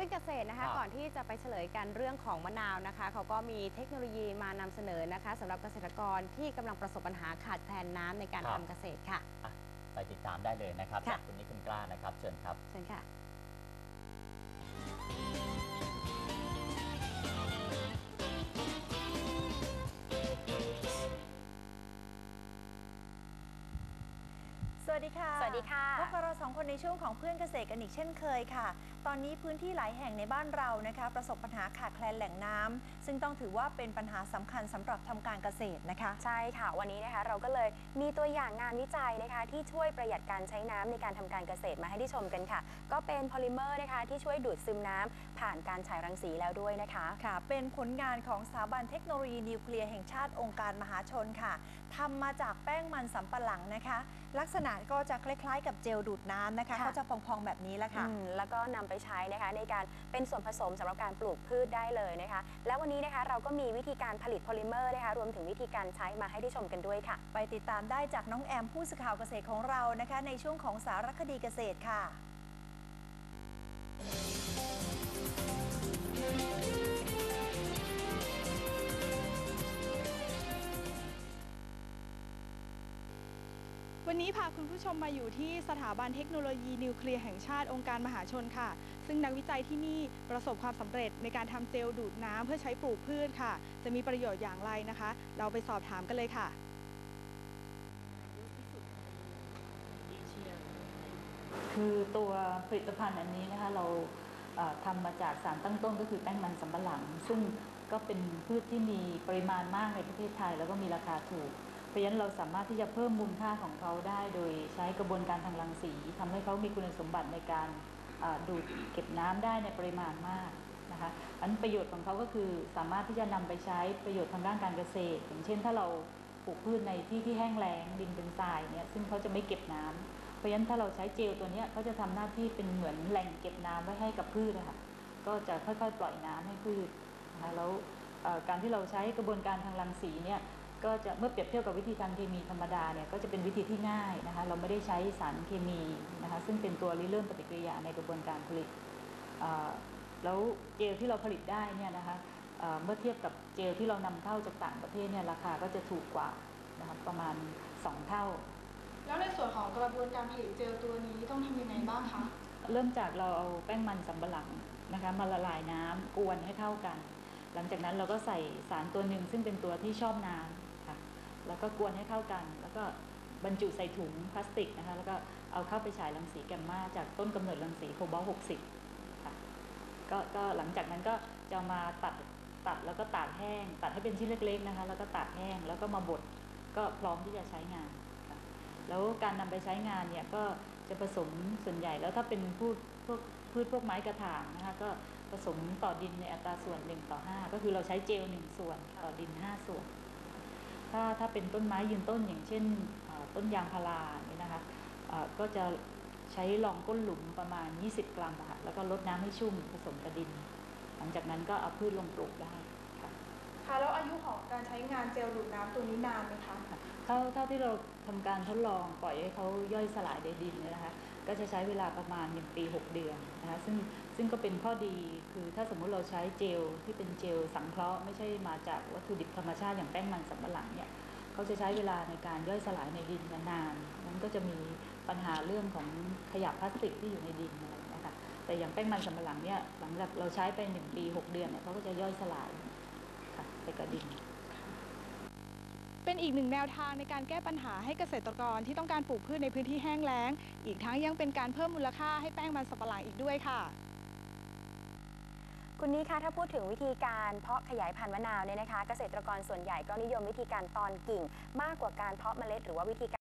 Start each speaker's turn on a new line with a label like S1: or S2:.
S1: พืชเกษตรนะ
S2: ครั
S1: คะ
S2: บ
S1: ก่อนที่จะไปเฉลยกันเรื่องของมะนาวนะคะ เขาก็มีเทคโนโลยีมานำเสนอนะคะสำหรับเกษตรกรที่กำลังประสบปัญหาขาดแคลนน้ำในการทำเกษตรค่ะ
S2: อะ ไปติดตามได้เลยนะครับ
S1: ค่ะ
S2: จากคุณนิคุณกล้านะครับ เชิญครับ
S1: เชิญค่ะ
S3: ส สดีค่ะ
S1: สวัสดีค่ะ
S3: พบกับเราสองคนในช่วงของเพื่อนเกษตรกันอีกเช่นเคยค่ะ ตอนนี้พื้นที่หลายแห่งในบ้านเรานะคะ ประสบปัญหาขาดแคลนแหล่งน้ำซึ่งต้องถือว่าเป็นปัญหาสำคัญสำหรับทำการเกษตรนะคะ
S4: ใช่ค่ะวันนี้นะคะ เราก็เลยมีตัวอย่างงานวิจัยนะคะ ที่ช่วยประหยัดการใช้น้ำในการทำการเกษตรมาให้ได้ชมกันค่ะ ก็เป็นโพลิเมอร์นะคะที่ช่วยดูดซึมน้ำผ่านการฉายรังสีแล้วด้วยนะคะ
S3: ค่ะ เป็นผลงานของสถาบันเทคโนโลยีนิวเคลียร์แห่งชาติองค์การมหาชนค่ะทำมาจากแป้งมันสำปะหลังนะคะ ลักษณะก็จะคล้ายๆ กับเจลดูดน้ำนะคะ
S4: ค่ะ
S3: ก็จะพองๆแบบนี้แหละค่ะ
S4: อืมแล้วก็นำไปใช้นะคะในการเป็นส่วนผสมสำหรับการปลูกพืชได้เลยนะคะ และวันนี้นะคะเราก็มีวิธีการผลิตโพลิเมอร์นะคะรวมถึงวิธีการใช้มาให้ได้ชมกันด้วยค่ะ
S3: ไปติดตามได้จากน้องแอมผู้สื่อข่าวเกษตรของเรานะคะ ในช่วงของสารคดีเกษตรค่ะ
S5: วันนี้พาคุณผู้ชมมาอยู่ที่สถาบันเทคโนโลยีนิวเคลียร์แห่งชาติองค์การมหาชนค่ะ ซึ่งนักวิจัยที่นี่ประสบความสำเร็จในการทำเจลดูดน้ำเพื่อใช้ปลูกพืชค่ะ จะมีประโยชน์อย่างไรนะคะ เราไปสอบถามกันเลยค่ะ
S6: คือตัวผลิตภัณฑ์อันนี้นะคะเราเอ่อทำมาจากสารตั้งต้นก็คือแป้งมันสำปะหลัง ซึ่งก็เป็นพืชที่มีปริมาณมากในประเทศไทย แล้วก็มีราคาถูก เพราะฉะนั้นเราสามารถที่จะเพิ่มมูลค่าของเขาได้โดยใช้กระบวนการทางรังสีทำให้เขามีคุณสมบัติในการดูดเก็บน้ำได้ในปริมาณมากนะคะอันประโยชน์ของเขาก็คือสามารถที่จะนำไปใช้ประโยชน์ทางด้านการเกษตร อย่างเช่น ถ้าเราปลูกพืชในที่ที่แห้งแล้งดินเป็นทรายเนี่ยซึ่งเขาจะไม่เก็บน้ำเพราะฉะนั้นถ้าเราใช้เจลตัวนี้เขาจะทำหน้าที่เป็นเหมือนแหล่งเก็บน้ำไว้ให้กับพืชนะคะก็จะค่อยๆ ปล่อยน้ำให้พืชนะคะแล้วการที่เราใช้กระบวนการทางรังสีเนี่ย ก็จะเมื่อเปรียบเทียบกับวิธีการเคมีธรรมดาเนี่ยก็จะเป็นวิธีที่ง่ายนะคะ เราไม่ได้ใช้สารเคมีนะคะ ซึ่งเป็นตัวริเริ่มปฏิกิริยาในกระบวนการผลิตเอ่อแล้วเจลที่เราผลิตได้เนี่ยนะคะเอ่อเมื่อเทียบกับเจลที่เรานำเข้าจากต่างประเทศเนี่ยราคาก็จะถูกกว่านะคะประมาณสองเท่า
S5: แล้วในส่วนของกระบวนการผลิตเจลตัวนี้ต้องทำยังไงบ้างคะ
S6: เริ่มจากเราเอาแป้งมันสำปะหลังนะคะมาละลายน้ำกวนให้เข้ากัน หลังจากนั้นเราก็ใส่สารตัวหนึ่งซึ่งเป็นตัวที่ชอบน้ำค่ะ แล้วก็กวนให้เข้ากัน แล้วก็บรรจุใส่ถุงพลาสติกนะคะแล้วก็เอาเข้าไปฉายรังสีแกมมาจากต้นกำเนิดรังสีโคบอลต์60ค่ะก็ก็หลังจากนั้นก็จะเอามาตัดตัดแล้วก็ตากแห้ง ตัดให้เป็นชิ้นเล็กๆนะคะแล้วก็ตากแห้งแล้วก็มาบดก็พร้อมที่จะใช้งาน แล้วการนำไปใช้งานเนี่ยก็จะผสมส่วนใหญ่แล้วถ้าเป็นพืชพวกพืชพวกไม้กระถางนะคะก็ผสมต่อดินในอัตราส่วน1ต่อ5ก็คือเราใช้เจล1ส่วนต่อดิน 5 ส่วน ถ้าถ้าเป็นต้นไม้ยืนต้นอย่างเช่นเอ่อต้นยางพาราเนี่ยนะคะเอ่อก็จะใช้รองก้นหลุมประมาณ 20 กรัมอะค่ะแล้วก็ลดน้ำให้ชุ่มผสมกับดิน หลังจากนั้นก็เอาพืชลงปลูกได้ค่ะ
S5: ค่ะแล้วอายุของการใช้งานเจลดูดน้ำตัวนี้นานไหมคะ
S6: เท่าเท่าที่เราทำการทดลองปล่อยให้เขาย่อยสลายในดินเนี่ยนะคะ ก็จะใช้เวลาประมาณ 1 ปี 6 เดือนนะคะซึ่งซึ่งก็เป็นข้อดีคือถ้าสมมุติเราใช้เจลที่เป็นเจลสังเคราะห์ไม่ใช่มาจากวัตถุดิบธรรมชาติอย่างแป้งมันสำปะหลังเนี่ยเขาจะใช้เวลาในการย่อยสลายในดินนานๆนั้นก็จะมีปัญหาเรื่องของขยะพลาสติกที่อยู่ในดินอะไรนะคะแต่อย่างแป้งมันสำปะหลังเนี่ยหลังจากเราใช้ไป 1 ปี 6 เดือนเนี่ยเขาก็จะย่อยสลายค่ะไปกับดิน
S5: เป็นอีกหนึ่งแนวทางในการแก้ปัญหาให้เกษตรกรที่ต้องการปลูกพืชในพื้นที่แห้งแล้ง อีกทั้งยังเป็นการเพิ่มมูลค่าให้แป้งมันสำปะหลังอีกด้วยค่ะ
S4: คุณนี้คะถ้าพูดถึงวิธีการเพาะขยายพันธุ์มะนาวเนี่ยนะคะ เกษตรกรส่วนใหญ่ก็นิยมวิธีการตอนกิ่ง มากกว่าการเพาะเมล็ดหรือว่าวิธีการ